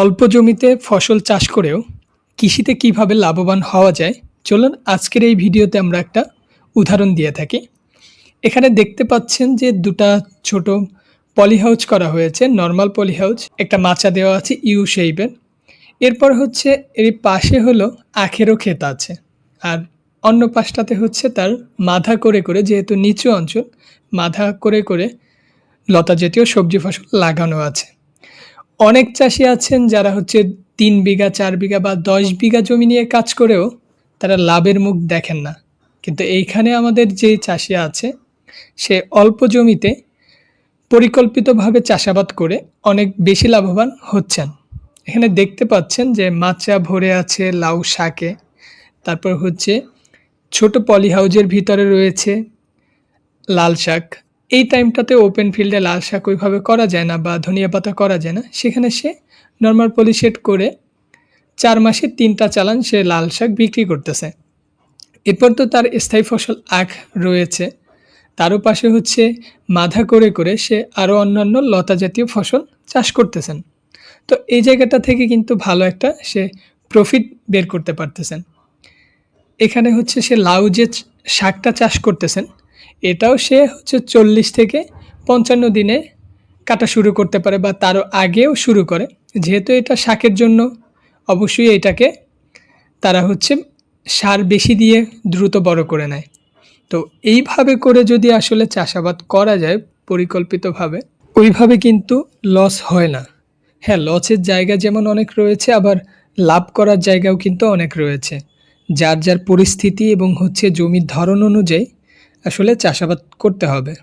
অল্প জমিতে ফসল চাষ করেও কৃষিতে কীভাবে লাভবান হওয়া যায়, চলুন আজকের এই ভিডিওতে আমরা একটা উদাহরণ দিয়ে থাকি। এখানে দেখতে পাচ্ছেন যে দুটা ছোট পলি হাউস করা হয়েছে, নর্মাল পলিহাউজ, একটা মাচা দেওয়া আছে ইউ শেপের এরপর হচ্ছে এর পাশে হলো আখেরও ক্ষেত আছে, আর অন্য পাশটাতে হচ্ছে তার মাধা করে করে, যেহেতু নিচু অঞ্চল, মাধা করে করে লতা জাতীয় সবজি ফসল লাগানো আছে। অনেক চাষি আছেন যারা হচ্ছে তিন বিঘা, চার বিঘা বা দশ বিঘা জমি নিয়ে কাজ করেও তারা লাভের মুখ দেখেন না। কিন্তু এইখানে আমাদের যে চাষি আছে, সে অল্প জমিতে পরিকল্পিতভাবে চাষাবাদ করে অনেক বেশি লাভবান হচ্ছেন। এখানে দেখতে পাচ্ছেন যে মাচা ভরে আছে, লাউ শাকে। তারপর হচ্ছে ছোট পলি হাউজের ভিতরে রয়েছে লাল শাক। এই টাইমটাতে ওপেন ফিল্ডে লাল শাক ওইভাবে করা যায় না বা ধনিয়া পাতা করা যায় না। সেখানে সে নর্মাল পলিশেট করে চার মাসে তিনটা চালান সে লাল শাক বিক্রি করতেছে। এরপর তো তার স্থায়ী ফসল আখ রয়েছে। তারও পাশে হচ্ছে মাধা করে করে সে আরও অন্যান্য লতা জাতীয় ফসল চাষ করতেছেন। তো এই জায়গাটা থেকে কিন্তু ভালো একটা সে প্রফিট বের করতে পারতেছেন। এখানে হচ্ছে সে লাউ যে শাকটা চাষ করতেছেন এটাও সে হচ্ছে চল্লিশ থেকে পঞ্চান্ন দিনে কাটা শুরু করতে পারে বা তারও আগেও শুরু করে। যেহেতু এটা শাকের জন্য, অবশ্যই এটাকে তারা হচ্ছে সার বেশি দিয়ে দ্রুত বড় করে নেয়। তো এইভাবে করে যদি আসলে চাষাবাদ করা যায় পরিকল্পিতভাবে, ওইভাবে কিন্তু লস হয় না। হ্যাঁ লসের জায়গা যেমন অনেক রয়েছে, আবার লাভ করার জায়গাও কিন্তু অনেক রয়েছে। যার যার পরিস্থিতি এবং হচ্ছে জমির ধরন অনুযায়ী আসলে চাষাবাদ করতে হবে।